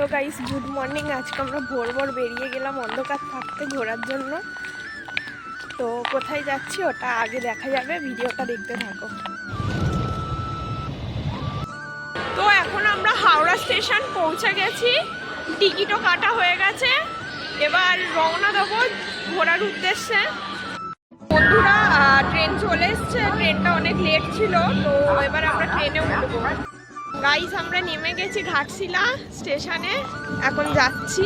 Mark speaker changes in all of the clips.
Speaker 1: তো guys good morning আজকে আমরা ভোর ভোর বেরিয়ে গেলাম অন্ধকার থাকতে ঘোরার জন্য। তো কোথায় যাচ্ছি ওটা আগে দেখা যাবে, ভিডিওটা দেখতে থাকো। তো এখন আমরা হাওড়া স্টেশন পৌঁছে গেছি। টিকিটও কাটা হয়ে গেছে। এবার রওনা দেবো ঘোরার উদ্দেশ্যে। বন্ধুরা ট্রেন চলে এসছে। ট্রেনটা অনেক লেট ছিল, তো এবার আমরা ট্রেনে উঠবো। গাইস আমরা নেমে গেছি ঘাটশিলা স্টেশনে। এখন যাচ্ছি।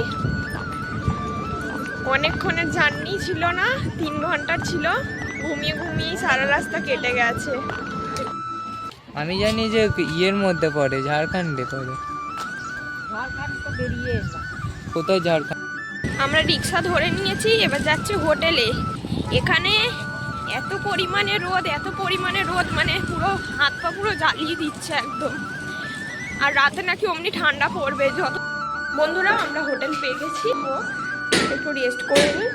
Speaker 1: অনেকক্ষণের জার্নি ছিল না তিন ঘণ্টা ছিল। ঘুমিয়ে ঘুমিয়ে সারা রাস্তা কেটে গেছে।
Speaker 2: আমি জানি যে ইয়ের মধ্যে পড়ে ঝাড়খণ্ডে পড়ে। কোথায় ঝাড়খণ্ড?
Speaker 1: আমরা রিক্সা ধরে নিয়েছি এবার যাচ্ছি হোটেলে। এখানে এত পরিমাণে রোদ এত পরিমাণে রোদ মানে পুরো হাত পা পুরো জ্বালিয়ে দিচ্ছে একদম। আর রাতে নাকি অমনি ঠান্ডা পড়বে, যত বন্ধুরা, আমরা হোটেল পেয়ে গেছি। ও একটু রেস্ট করে নিই।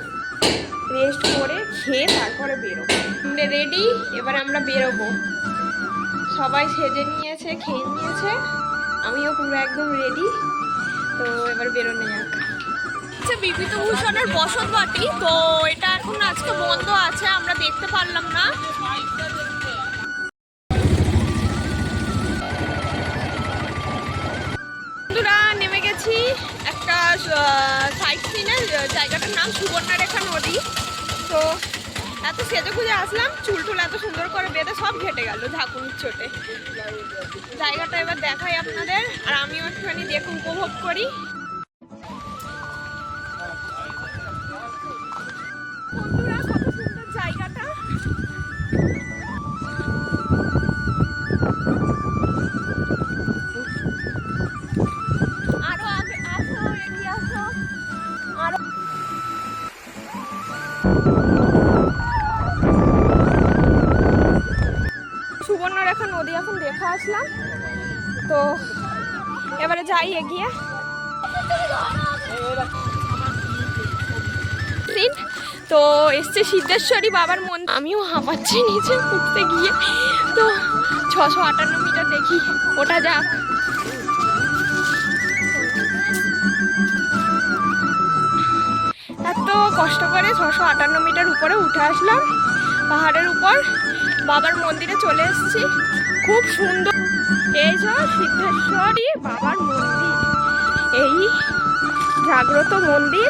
Speaker 1: রেস্ট করে খেয়ে তারপরে বেরোবো। রেডি এবার আমরা বেরোবো। সবাই সেজে নিয়েছে, খেয়ে নিয়েছে। আমিও পুরো একদম রেডি তো এবার বেরোনো যাক। হচ্ছে বিভূতিভূষণের বসত বাটি তো এটা এখন আজকে বন্ধ আছে, আমরা দেখতে পারলাম না। সিনের জায়গাটার নাম সুবর্ণারেখা নদী। তো এত সেজে খুঁজে আসলাম, চুল টুল এত সুন্দর করে বেঁধে সব ঘেটে গেল ঝাঁকুনির চোটে। জায়গাটা এবার দেখাই আপনাদের, আর আমিও একটুখানি দেখুন, উপভোগ করি। সুবর্ণরেখা নদী এখন দেখা আসলাম। তো এবারে যাই এগিয়ে। তো এসছে সিদ্ধেশ্বরী বাবার মন আমিও হাঁপাচ্ছি নিচে উঠতে গিয়ে। তো ছশো আটান্ন মিটার দেখি, ওটা যাক। এত কষ্ট করে ছশো আটান্ন মিটার উপরে উঠে আসলাম। পাহাড়ের উপর বাবার মন্দিরে চলে এসেছি। খুব সুন্দর। এই যে সিদ্ধেশ্বরী বাবার মন্দির। এই জাগ্রত মন্দির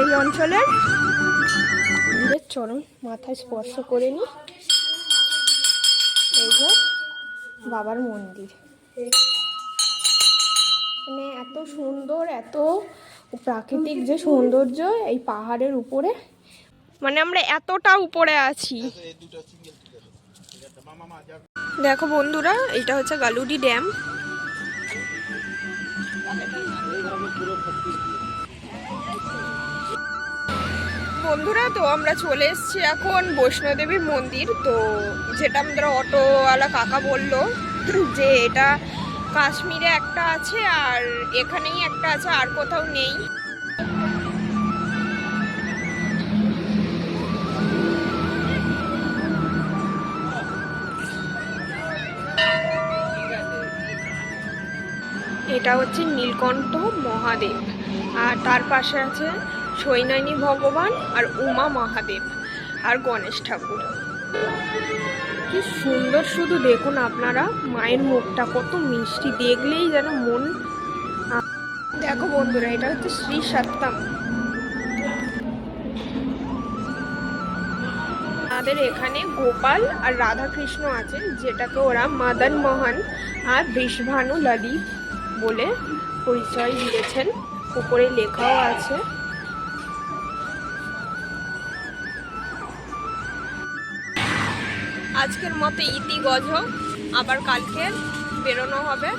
Speaker 1: এই অঞ্চলের। মন্দিরের চরণ মাথায় স্পর্শ করে নি। এই যে বাবার মন্দির। মানে এত সুন্দর, এত প্রাকৃতিক যে সৌন্দর্য এই পাহাড়ের উপরে। মানে আমরা এতটা উপরে আছি। দেখো বন্ধুরা, এটা হচ্ছে গালুডি ড্যাম। বন্ধুরা, তো আমরা চলে এসেছি এখন বৈষ্ণোদেবী মন্দির। তো যেটা আমাদের অটোওয়ালা কাকা বলল যে এটা কাশ্মীরে একটা আছে আর এখানেই একটা আছে, আর কোথাও নেই। এটা হচ্ছে নীলকণ্ঠ মহাদেব। আর তার পাশে আছে সৈনানী ভগবান আর উমা মহাদেব আর গণেশ ঠাকুর। কি সুন্দর শুধু দেখুন আপনারা, মায়ের মুখটা কত মিষ্টি, দেখলেই যেন মন দেখো বন্ধুরা, এটা হচ্ছে শ্রী সত্যম আমাদের এখানে গোপাল আর রাধা কৃষ্ণ আছে যেটাকে ওরা মাদন মোহন আর বৃষভানু ললিত বলে পরিচয় দিয়েছেন। উপরে লেখাও আছে। আজকের মতো ইতি গজ আবার কালকে বেরোনো হবে।